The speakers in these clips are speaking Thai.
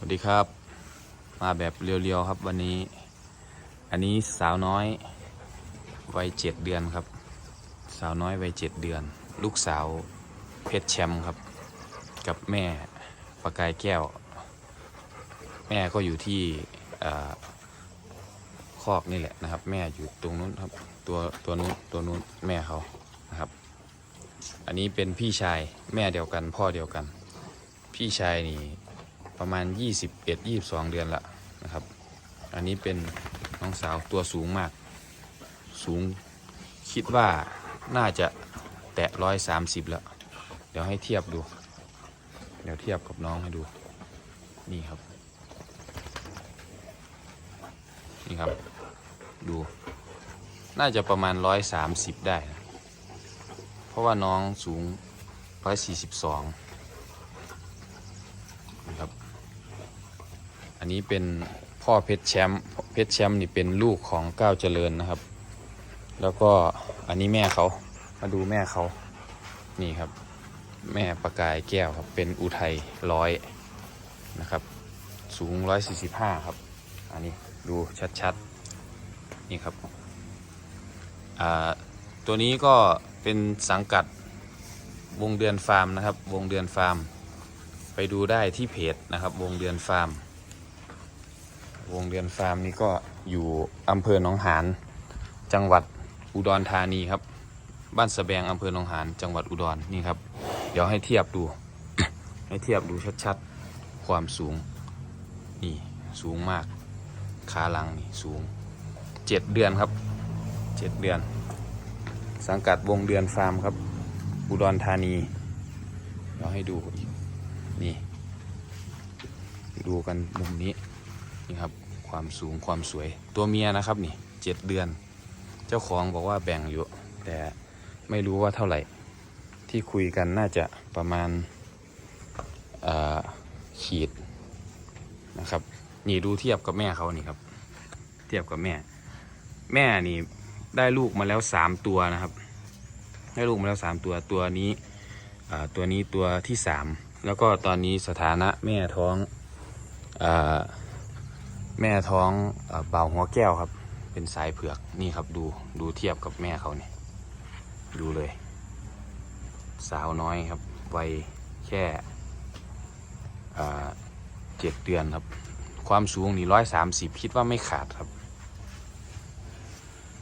สวัสดีครับ มาแบบเรียวๆครับวันนี้ อันนี้สาวน้อยวัยเจ็ดเดือนครับ สาวน้อยวัยเจ็ดเดือน ลูกสาวเพชรแชมป์ครับ กับแม่ประกายแก้ว แม่ก็อยู่ที่เอ่อคอกนี่แหละนะครับ แม่อยู่ตรงนู้นครับตัวตัวนู้นตัวนู้นแม่เขานะครับ อันนี้เป็นพี่ชายแม่เดียวกันพ่อเดียวกัน พี่ชายนี่ ประมาณ 21 22 เดือนละนะครับ อันนี้เป็นน้องสาวตัวสูงมาก สูงคิดว่าน่าจะแตะร้อยสามสิบแล้ว เดี๋ยวให้เทียบดู เดี๋ยวเทียบกับน้องให้ดู นี่ครับ นี่ครับ ดู น่าจะประมาณร้อยสามสิบได้นะเพราะว่าน้องสูงร้อยสี่สิบสองนะครับ อันนี้เป็นพ่อเพชรแชมป์เพชรแชมป์นี่เป็นลูกของก้าวเจริญนะครับ แล้วก็อันนี้แม่เขามาดูแม่เขานี่ครับ แม่ประกายแก้วครับเป็นอุทัยร้อยนะครับ สูงร้อยสี่สิบห้าครับ อันนี้ดูชัดๆนี่ครับตัวนี้ก็เป็นสังกัดวงเดือนฟาร์มนะครับ วงเดือนฟาร์ม ไปดูได้ที่เพจนะครับ วงเดือนฟาร์ม วงเดือนฟาร์มนี้ก็อยู่อำเภอหนองหานจังหวัดอุดรธานีครับ บ้านสะแบงอำเภอหนองหานจังหวัดอุดรนี่ครับ เดี๋ยวให้เทียบดู ให้เทียบดูชัดๆ ความสูง นี่สูงมาก ขาหลังนี่สูงเจ็ดเดือนครับเจ็ดเดือน สังกัดวงเดือนฟาร์มครับ อุดรธานีเดี๋ยวให้ดูนี่ ดูกันมุมนี้ นี่ครับความสูงความสวยตัวเมียนะครับนี่เจ็ดเดือน เจ้าของบอกว่าแบ่งอยู่ แต่ไม่รู้ว่าเท่าไหร่ ที่คุยกันน่าจะประมาณขีดนะครับ นี่ดูเทียบกับแม่เขานี่ครับ เทียบกับแม่ แม่นี่ได้ลูกมาแล้วสามตัวนะครับ ได้ลูกมาแล้วสามตัวตัวนี้ตัวนี้ตัวที่สามแล้วก็ตอนนี้สถานะแม่ท้องอ แม่ท้องเบาหัวแก้วครับ เป็นสายเผือกนี่ครับดูดูเทียบกับแม่เขาเนี่ยดูเลย สาวน้อยครับวัยแค่เจ็ดเดือนครับ ความสูงนี่ร้อยสามสิบคิดว่าไม่ขาดครับ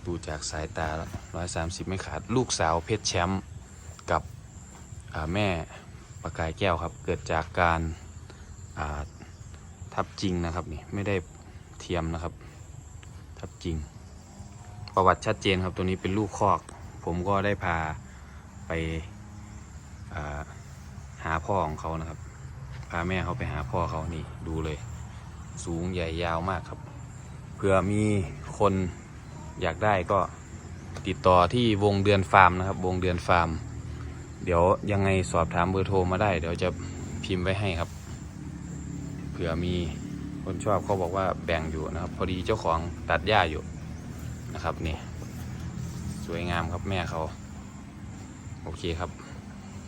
ดูจากสายตาร้อยสามสิบไม่ขาด ลูกสาวเพชรแชมป์กับแม่ประกายแก้วครับ เกิดจากการทับจริงนะครับนี่ไม่ได้ เทียมนะครับ ทับจริง ประวัติชัดเจนครับตัวนี้เป็นลูกคอก ผมก็ได้พาไปาหาพ่อของเขานะครับ พาแม่เขาไปหาพ่อเขานี่ดูเลย สูงใหญ่ยาวมากครับเผื่อมีคนอยากได้ก็ติดต่อที่วงเดือนฟาร์มนะครับ วงเดือนฟาร์ม เดี๋ยวยังไงสอบถามเบอร์โทรมาได้ เดี๋ยวจะพิมพ์ไว้ให้ครับ เผื่อมี คนชอบเขาบอกว่าแบ่งอยู่นะครับ พอดีเจ้าของตัดหญ้าอยู่นะครับนี่ สวยงามครับแม่เขา โอเคครับ